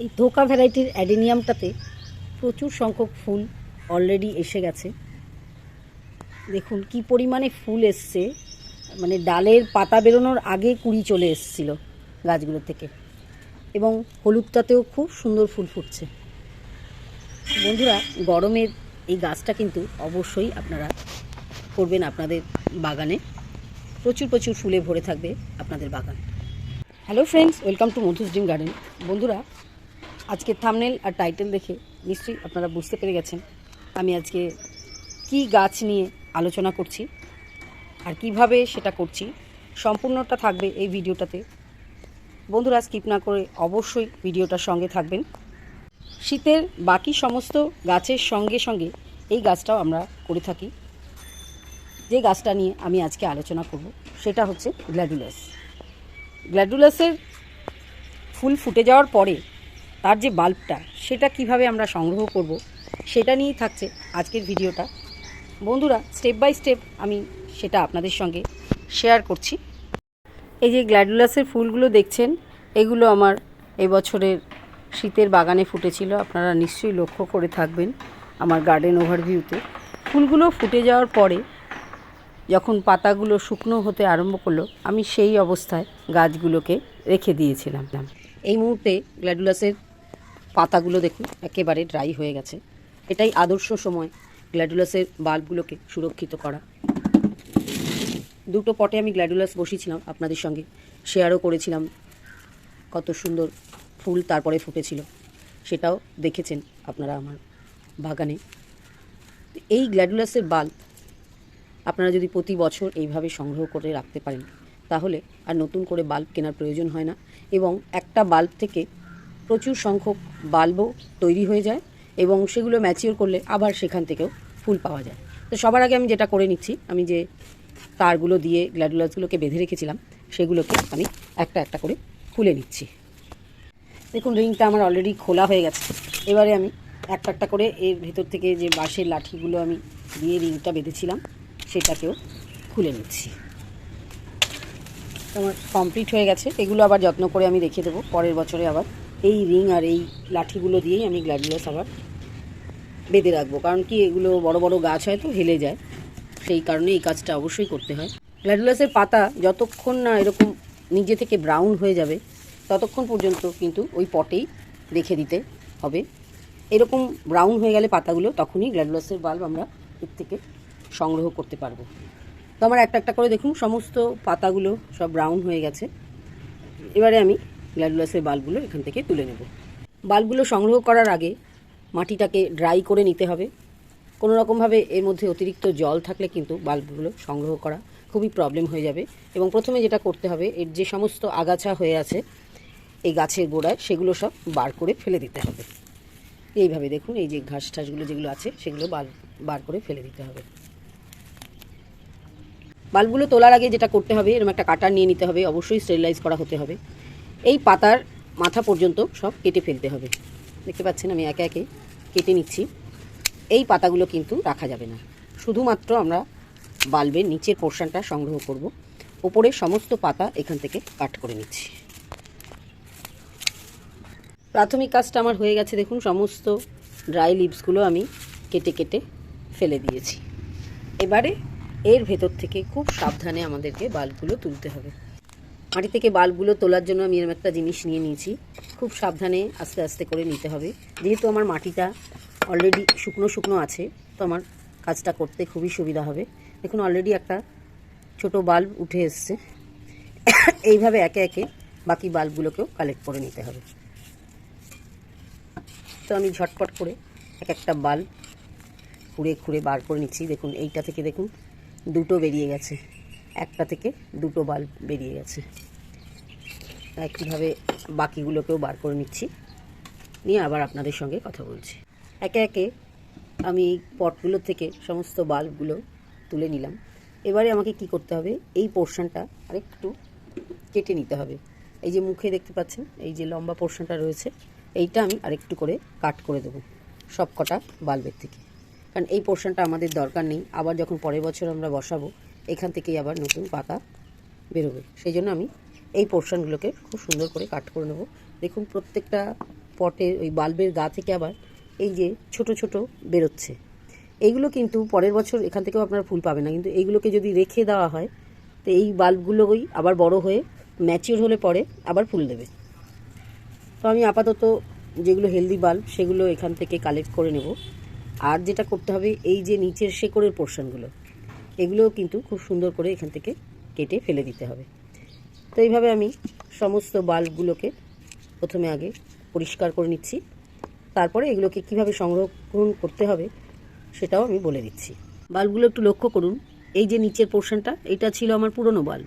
এই ধোকা ভ্যারাইটির অ্যাডেনিয়ামটাতে প্রচুর সংখ্যক ফুল অলরেডি এসে গেছে। দেখুন কি পরিমাণে ফুল এসছে। মানে ডালের পাতা বেরোনোর আগে কুড়ি চলে এসছিল গাছগুলো থেকে। এবং হলুদটাতেও খুব সুন্দর ফুল ফুটছে। বন্ধুরা, গরমের এই গাছটা কিন্তু অবশ্যই আপনারা করবেন আপনাদের বাগানে। প্রচুর প্রচুর ফুলে ভরে থাকবে আপনাদের বাগান। Hello friends welcome to Madhu's dream garden বন্ধুরা আজকে থামনেল আর টাইটেল দেখে নিশ্চয়ই আপনারা বুঝতে পেরে গেছেন আমি আজকে কি গাছ নিয়ে আলোচনা করছি আর কীভাবে সেটা করছি। সম্পূর্ণটা থাকবে এই ভিডিওটাতে। বন্ধুরা স্কিপ না করে অবশ্যই ভিডিওটার সঙ্গে থাকবেন। শীতের বাকি সমস্ত গাছের সঙ্গে সঙ্গে এই গাছটাও আমরা করে থাকি। যে গাছটা নিয়ে আমি আজকে আলোচনা করব, সেটা হচ্ছে গ্ল্যাডুলাস। গ্ল্যাডুলাসের ফুল ফুটে যাওয়ার পরে তার যে বাল্বটা, সেটা কীভাবে আমরা সংগ্রহ করব, সেটা নিয়েই থাকছে আজকের ভিডিওটা। বন্ধুরা স্টেপ বাই স্টেপ আমি সেটা আপনাদের সঙ্গে শেয়ার করছি। এই যে গ্ল্যাডুলাসের ফুলগুলো দেখছেন, এগুলো আমার এবছরের শীতের বাগানে ফুটেছিল, আপনারা নিশ্চয়ই লক্ষ্য করে থাকবেন আমার গার্ডেন ওভারভিউতে ফুলগুলো ফুটে যাওয়ার পরে যখন পাতাগুলো শুকনো হতে আরম্ভ করল, আমি সেই অবস্থায় গাছগুলোকে রেখে দিয়েছিলাম। এই মুহূর্তে গ্ল্যাডুলাসের পাতাগুলো দেখুন, একেবারে ড্রাই হয়ে গেছে। এটাই আদর্শ সময় গ্ল্যাডুলাসের বাল্বগুলোকে সুরক্ষিত করা। দুটো পটে আমি গ্ল্যাডুলাস বসিয়েছিলাম আপনাদের সঙ্গে শেয়ারও করেছিলাম। কত সুন্দর ফুল তারপরে ফুটেছিল, সেটাও দেখেছেন আপনারা আমার বাগানে। এই গ্ল্যাডুলাসের বাল্ব আপনারা যদি প্রতি বছর এইভাবে সংগ্রহ করে রাখতে পারেন, তাহলে আর নতুন করে বাল্ব কেনার প্রয়োজন হয় না। এবং একটা বাল্ব থেকে প্রচুর সংখ্যক বাল্বও তৈরি হয়ে যায় এবং সেগুলো ম্যাচিওর করলে আবার সেখান থেকেও ফুল পাওয়া যায়। তো সবার আগে আমি যেটা করে নিচ্ছি, আমি যে তারগুলো দিয়ে গ্ল্যাডুলাসগুলোকে বেঁধে রেখেছিলাম, সেগুলোকে আমি একটা একটা করে খুলে নিচ্ছি। দেখুন, রিংটা আমার অলরেডি খোলা হয়ে গেছে। এবারে আমি একটা একটা করে এর ভেতর থেকে যে বাঁশের লাঠিগুলো আমি দিয়ে রিংটা বেঁধেছিলাম, সেটাকেও খুলে নিচ্ছি। আমার কমপ্লিট হয়ে গেছে। এগুলো আবার যত্ন করে আমি রেখে দেবো, পরের বছরে আবার এই রিং আর এই লাঠিগুলো দিয়েই আমি গ্ল্যাডুলাস আবার বেঁধে রাখব। কারণ কি, এগুলো বড় বড় গাছ হয় তো, হেলে যায়। সেই কারণে এই কাজটা অবশ্যই করতে হয়। গ্ল্যাডুলাসের পাতা যতক্ষণ না এরকম নিজে থেকে ব্রাউন হয়ে যাবে, ততক্ষণ পর্যন্ত কিন্তু ওই পটেই রেখে দিতে হবে। এরকম ব্রাউন হয়ে গেলে পাতাগুলো তখনই গ্ল্যাডুলাসের বাল্ব আমরা এর থেকে সংগ্রহ করতে পারব। তো আমার একটা একটা করে দেখুন, সমস্ত পাতাগুলো সব ব্রাউন হয়ে গেছে। এবারে আমি গ্ল্যাডুলাসের বাল্বগুলো এখান থেকে তুলে নেব। বাল্বগুলো সংগ্রহ করার আগে মাটিটাকে ড্রাই করে নিতে হবে। কোনো রকমভাবে এর মধ্যে অতিরিক্ত জল থাকলে কিন্তু বাল্বগুলো সংগ্রহ করা খুবই প্রবলেম হয়ে যাবে এবং প্রথমে যেটা করতে হবে, এর যে সমস্ত আগাছা হয়ে আছে, এই গাছের গোড়ায় সেগুলো সব বার করে ফেলে দিতে হবে। এইভাবে দেখুন, এই যে ঘাস ঠাসগুলো যেগুলো আছে, সেগুলো বার বার করে ফেলে দিতে হবে। বাল্বগুলো তোলার আগে যেটা করতে হবে এরকম একটা কাটার নিয়ে নিতে হবে, অবশ্যই স্টেরিলাইজ করা হতে হবে। এই পাতার মাথা পর্যন্ত সব কেটে ফেলতে হবে। দেখতে পাচ্ছেন আমি একে একে কেটে নিচ্ছি। এই পাতাগুলো কিন্তু রাখা যাবে না। শুধুমাত্র আমরা বাল্বের নিচের পোর্শনটা সংগ্রহ করব। ওপরের সমস্ত পাতা এখান থেকে কাট করে নিচ্ছি। প্রাথমিক কাজটা আমার হয়ে গেছে। দেখুন, সমস্ত ড্রাই লিভসগুলো আমি কেটে কেটে ফেলে দিয়েছি। এবারে এর ভেতর থেকে খুব সাবধানে আমাদেরকে বাল্বগুলো তুলতে হবে। মাটি থেকে বাল্বগুলো তোলার জন্য আমি এরকম একটা জিনিস নিয়ে নিয়েছি। খুব সাবধানে আস্তে আস্তে করে নিতে হবে। যেহেতু আমার মাটিটা অলরেডি শুকনো শুকনো আছে, তো আমার কাজটা করতে খুবই সুবিধা হবে। দেখুন অলরেডি একটা ছোট বাল্ব উঠে এসছে। এইভাবে একে একে বাকি বাল্বগুলোকেও কালেক্ট করে নিতে হবে। তো আমি ঝটপট করে এক একটা বাল্ব খুঁড়ে খুঁড়ে বার করে নিচ্ছি। দেখুন, এইটা থেকে দেখুন, দুটো বেরিয়ে গেছে। একটা থেকে দুটো বাল্ব বেরিয়ে গেছে। একইভাবে বাকিগুলোকেও বার করে নিচ্ছি, নিয়ে আবার আপনাদের সঙ্গে কথা বলছি। একে একে আমি পটগুলো থেকে সমস্ত বাল্বগুলো তুলে নিলাম। এবারে আমাকে কি করতে হবে, এই পোর্শনটা আরেকটু কেটে নিতে হবে। এই যে মুখে দেখতে পাচ্ছেন, এই যে লম্বা পোর্শনটা রয়েছে, এইটা আমি আরেকটু করে কাট করে দেবো সব কটা বাল্বের থেকে। কারণ এই পোর্শনটা আমাদের দরকার নেই, আবার যখন পরের বছর আমরা বসাবো, এখান থেকেই আবার নতুন পাতা বেরোবে। সেই জন্য আমি এই পোর্শনগুলোকে খুব সুন্দর করে কাট করে নেব। দেখুন প্রত্যেকটা পটের ওই বাল্বের গা থেকে আবার এই যে ছোট ছোট বেরোচ্ছে। এইগুলো কিন্তু পরের বছর এখান থেকেও আপনারা ফুল পাবে না, কিন্তু এইগুলোকে যদি রেখে দেওয়া হয়, তো এই বাল্বগুলোই আবার বড় হয়ে ম্যাচিওর হলে পরে আবার ফুল দেবে। তো আমি আপাতত যেগুলো হেলদি বাল্ব, সেগুলো এখান থেকে কালেক্ট করে নেব। আর যেটা করতে হবে, এই যে নিচের শেকড়ের পোর্শনগুলো, এগুলোও কিন্তু খুব সুন্দর করে এখান থেকে কেটে ফেলে দিতে হবে। তো এইভাবে আমি সমস্ত বাল্বগুলোকে প্রথমে আগে পরিষ্কার করে নিচ্ছি। তারপরে এগুলোকে কীভাবে সংরক্ষণ করতে হবে সেটাও আমি বলে দিচ্ছি। বাল্বগুলো একটু লক্ষ্য করুন। এই যে নিচের পোর্শনটা, এটা ছিল আমার পুরনো বাল্ব।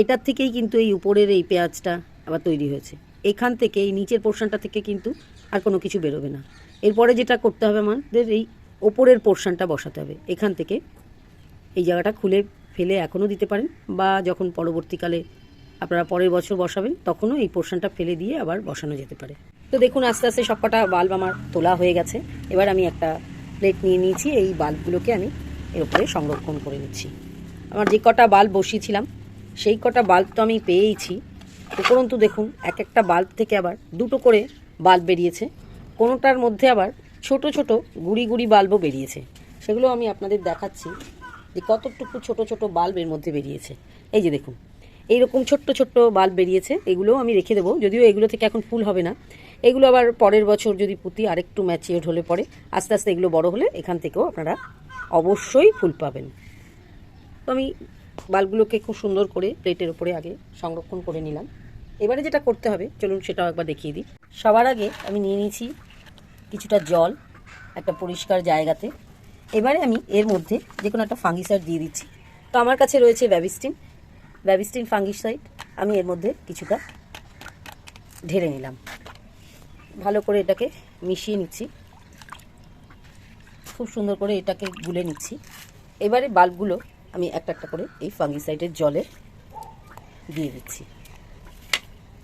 এটার থেকেই কিন্তু এই উপরের এই পেঁয়াজটা আবার তৈরি হয়েছে। এখান থেকে এই নিচের পোর্শনটা থেকে কিন্তু আর কোনো কিছু বেরোবে না। এরপরে যেটা করতে হবে আমাদের, এই ওপরের পোর্শনটা বসাতে হবে। এখান থেকে এই জায়গাটা খুলে ফেলে এখনও দিতে পারেন বা যখন পরবর্তীকালে আপনারা পরের বছর বসাবেন, তখনও এই পোর্শনটা ফেলে দিয়ে আবার বসানো যেতে পারে। তো দেখুন, আস্তে আস্তে সবকটা বাল্ব আমার তোলা হয়ে গেছে। এবার আমি একটা প্লেট নিয়ে নিয়েছি, এই বাল্বগুলোকে আমি এর উপরে সংরক্ষণ করে নিচ্ছি। আমার যে কটা বাল্ব বসিয়েছিলাম, সেই কটা বাল্ব তো আমি পেয়েইছি। উপরন্তু দেখুন, এক একটা বাল্ব থেকে আবার দুটো করে বাল্ব বেরিয়েছে। কোনোটার মধ্যে আবার ছোট ছোট গুড়ি গুড়ি বাল্বও বেরিয়েছে। সেগুলো আমি আপনাদের দেখাচ্ছি যে কতটুকু ছোট ছোট বাল্ব এর মধ্যে বেরিয়েছে। এই যে দেখুন এইরকম ছোট্ট ছোট্ট বাল্ব বেরিয়েছে, এগুলোও আমি রেখে দেবো। যদিও এগুলো থেকে এখন ফুল হবে না। এগুলো আবার পরের বছর যদি পুঁতি আরেকটু ম্যাচিওর হলে পরে, আস্তে আস্তে এগুলো বড় হলে এখান থেকেও আপনারা অবশ্যই ফুল পাবেন। তো আমি বাল্বগুলোকে খুব সুন্দর করে প্লেটের উপরে আগে সংরক্ষণ করে নিলাম। এবারে যেটা করতে হবে, চলুন সেটাও একবার দেখিয়ে দিই। সবার আগে আমি নিয়ে নিয়েছি কিছুটা জল, একটা পরিষ্কার জায়গাতে। এবারে আমি এর মধ্যে যে কোনো একটা ফাঙ্গিসাইড দিয়ে দিচ্ছি। তো আমার কাছে রয়েছে ব্যাবিস্টিন ব্যাবিস্টিন ফাঙ্গিসাইড, আমি এর মধ্যে কিছুটা ঢেলে নিলাম। ভালো করে এটাকে মিশিয়ে নিচ্ছি। খুব সুন্দর করে এটাকে গুলে নিচ্ছি। এবারে বাল্বগুলো আমি একটা একটা করে এই ফাঙ্গিসাইডের জলে দিয়ে দিচ্ছি।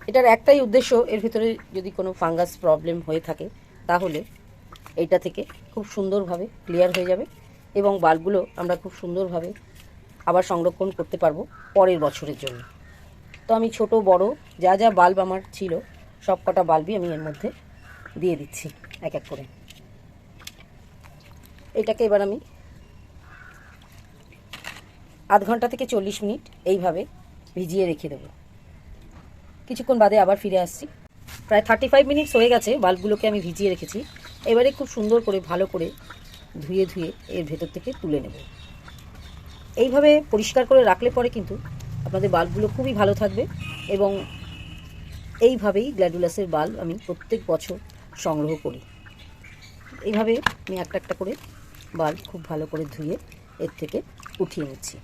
এটার একটাই উদ্দেশ্য, এর ভিতরে যদি কোনো ফাঙ্গাস প্রবলেম হয়ে থাকে, তাহলে এইটা থেকে খুব সুন্দরভাবে ক্লিয়ার হয়ে যাবে এবং বাল্বগুলো আমরা খুব সুন্দরভাবে আবার সংরক্ষণ করতে পারব পরের বছরের জন্য। তো আমি ছোট, বড়, যা যা বাল্ব আমার ছিল, সব কটা বাল্বই আমি এর মধ্যে দিয়ে দিচ্ছি, এক এক করে। এটাকে এবার আমি আধ ঘণ্টা থেকে চল্লিশ মিনিট এইভাবে ভিজিয়ে রেখে দেবো। কিছুক্ষণ বাদে আবার ফিরে আসছি। প্রায় থার্টি ফাইভ মিনিটস হয়ে গেছে বাল্বগুলোকে আমি ভিজিয়ে রেখেছি। এবারে খুব সুন্দর করে, ভালো করে ধুয়ে ধুয়ে এর ভেতর থেকে তুলে নেব। এইভাবে পরিষ্কার করে রাখলে পরে কিন্তু আপনাদের বাল্বগুলো খুবই ভালো থাকবে এবং এইভাবেই গ্ল্যাডুলাসের বাল্ব আমি প্রত্যেক বছর সংগ্রহ করি। এইভাবে আমি একটা একটা করে বাল্ব খুব ভালো করে ধুয়ে এর থেকে উঠিয়ে নিচ্ছি।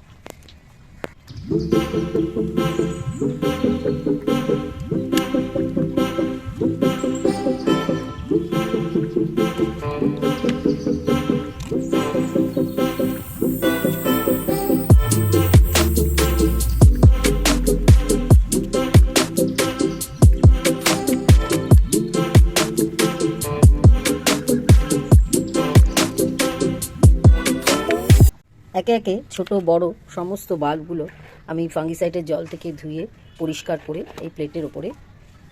একে একে ছোট, বড় সমস্ত বাল্বগুলো আমি ফাঙ্গিসাইডের জল থেকে ধুয়ে পরিষ্কার করে এই প্লেটের ওপরে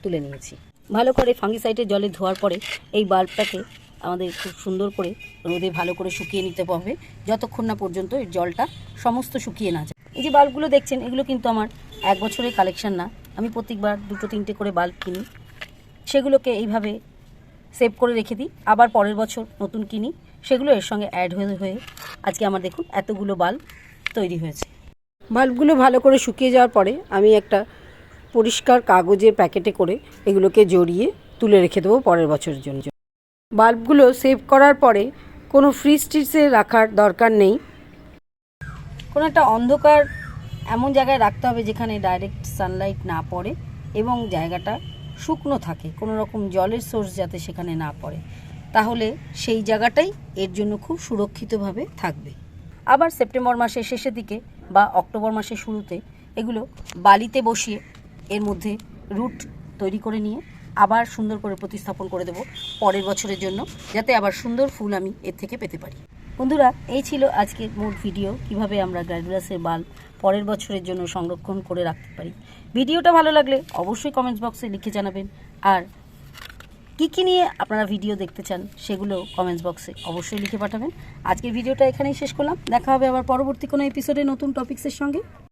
তুলে নিয়েছি। ভালো করে ফাঙ্গিসাইডের জলে ধোয়ার পরে এই বাল্বটাকে আমাদের খুব সুন্দর করে রোদে ভালো করে শুকিয়ে নিতে হবে। যতক্ষণ না পর্যন্ত এর জলটা সমস্ত শুকিয়ে না যায়। এই যে বাল্বগুলো দেখছেন, এগুলো কিন্তু আমার এক বছরের কালেকশন না। আমি প্রত্যেকবার দুটো, তিনটে করে বাল্ব কিনি। সেগুলোকে এইভাবে সেভ করে রেখে দিই। আবার পরের বছর নতুন কিনি। সেগুলো এর সঙ্গে অ্যাড হয়ে হয়ে আজকে আমার দেখুন এতগুলো বাল্ব তৈরি হয়েছে। বাল্বগুলো ভালো করে শুকিয়ে যাওয়ার পরে আমি একটা পরিষ্কার কাগজের প্যাকেটে করে এগুলোকে জড়িয়ে তুলে রেখে দেবো পরের বছরের জন্য। বাল্বগুলো সেভ করার পরে কোনো ফ্রিজ ট্রিজে রাখার দরকার নেই। কোনো একটা অন্ধকার এমন জায়গায় রাখতে হবে যেখানে ডাইরেক্ট সানলাইট না পড়ে এবং জায়গাটা শুকনো থাকে, কোনো রকম জলের সোর্স যাতে সেখানে না পড়ে। তাহলে সেই জায়গাটাই এর জন্য খুব সুরক্ষিতভাবে থাকবে। আবার সেপ্টেম্বর মাসের শেষের দিকে বা অক্টোবর মাসের শুরুতে এগুলো বালিতে বসিয়ে এর মধ্যে রুট তৈরি করে নিয়ে আবার সুন্দর করে প্রতিস্থাপন করে দেব পরের বছরের জন্য, যাতে আবার সুন্দর ফুল আমি এর থেকে পেতে পারি। বন্ধুরা, এই ছিল আজকের মোট ভিডিও, কীভাবে আমরা গ্র্যাডুলাসের বাল্ব পরের বছরের জন্য সংরক্ষণ করে রাখতে পারি। ভিডিওটা ভালো লাগলে অবশ্যই কমেন্টস বক্সে লিখে জানাবেন। আর কী কি নিয়ে আপনারা ভিডিও দেখতে চান সেগুলো কমেন্টস বক্সে অবশ্যই লিখে পাঠাবেন। আজকের ভিডিওটা এখানেই শেষ করলাম। দেখা হবে আবার পরবর্তী কোনো এপিসোডে নতুন টপিক্সের সঙ্গে।